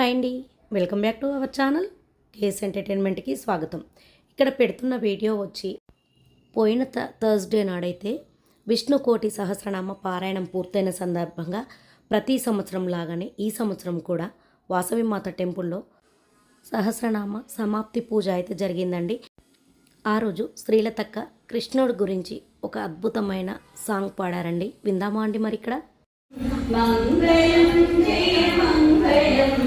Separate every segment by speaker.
Speaker 1: Hi అండి. Welcome back to our channel. Case ఎంటర్టైన్మెంట్కి స్వాగతం. ఇక్కడ పెడుతున్న వీడియో వచ్చి పోయిన థ థర్స్డే నాడైతే విష్ణుకోటి సహస్రనామ పారాయణం పూర్తయిన సందర్భంగా ప్రతి సంవత్సరం లాగానే ఈ సంవత్సరం కూడా వాసవి మాత టెంపుల్లో సహస్రనామ సమాప్తి పూజ అయితే జరిగిందండి. ఆ రోజు స్త్రీల తక్క కృష్ణుడి గురించి ఒక అద్భుతమైన సాంగ్ పాడారండి. విందామా అండి మరి ఇక్కడ?
Speaker 2: மங்களம் ஜெய மங்களம்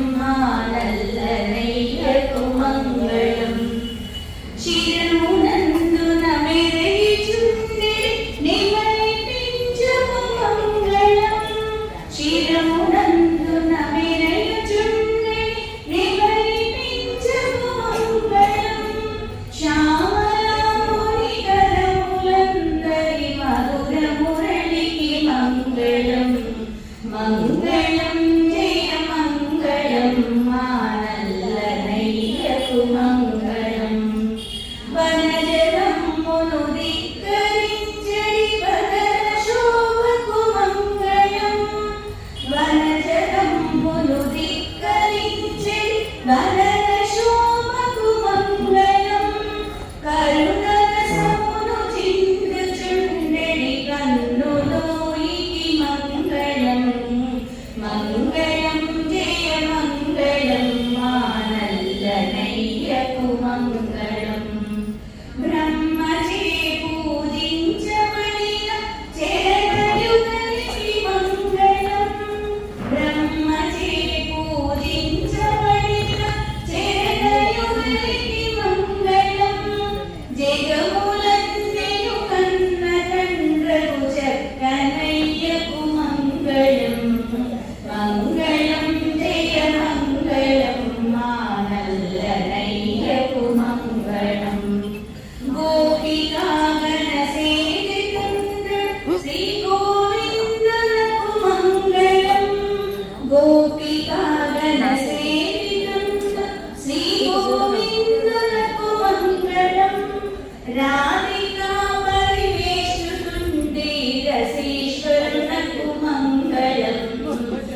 Speaker 2: మంగళం జయ మంగళం మానల్లనయ్యకు మంగళం వనజలమ్మును ధిక్కరించడి వదన శోభకు మంగళం వనజలమ్మును ధిక్కరించడి వదన శోభకు Amen.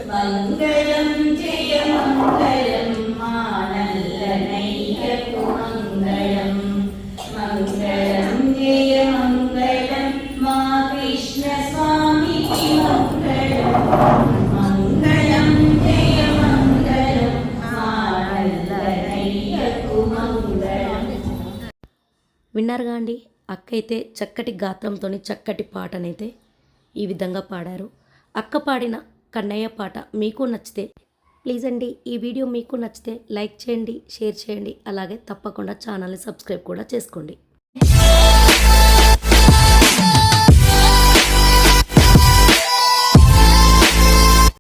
Speaker 2: മംഗളം ജയമംഗളം മാനല്ല മംഗളം മംഗളം ജയമംഗളം മാ കൃഷ്ണ സ്വാമിക്ക് മംഗളം മംഗളം ജയമംഗളം മാനല്ല നൈകു
Speaker 1: విన్నారుగా అండి? అక్క అయితే చక్కటి గాత్రంతో చక్కటి పాటనైతే ఈ విధంగా పాడారు. అక్క పాడిన కన్నయ్య పాట మీకు నచ్చితే ప్లీజ్ అండి ఈ వీడియో మీకు నచ్చితే లైక్ చేయండి షేర్ చేయండి అలాగే తప్పకుండా ఛానల్ని సబ్స్క్రైబ్ కూడా చేసుకోండి.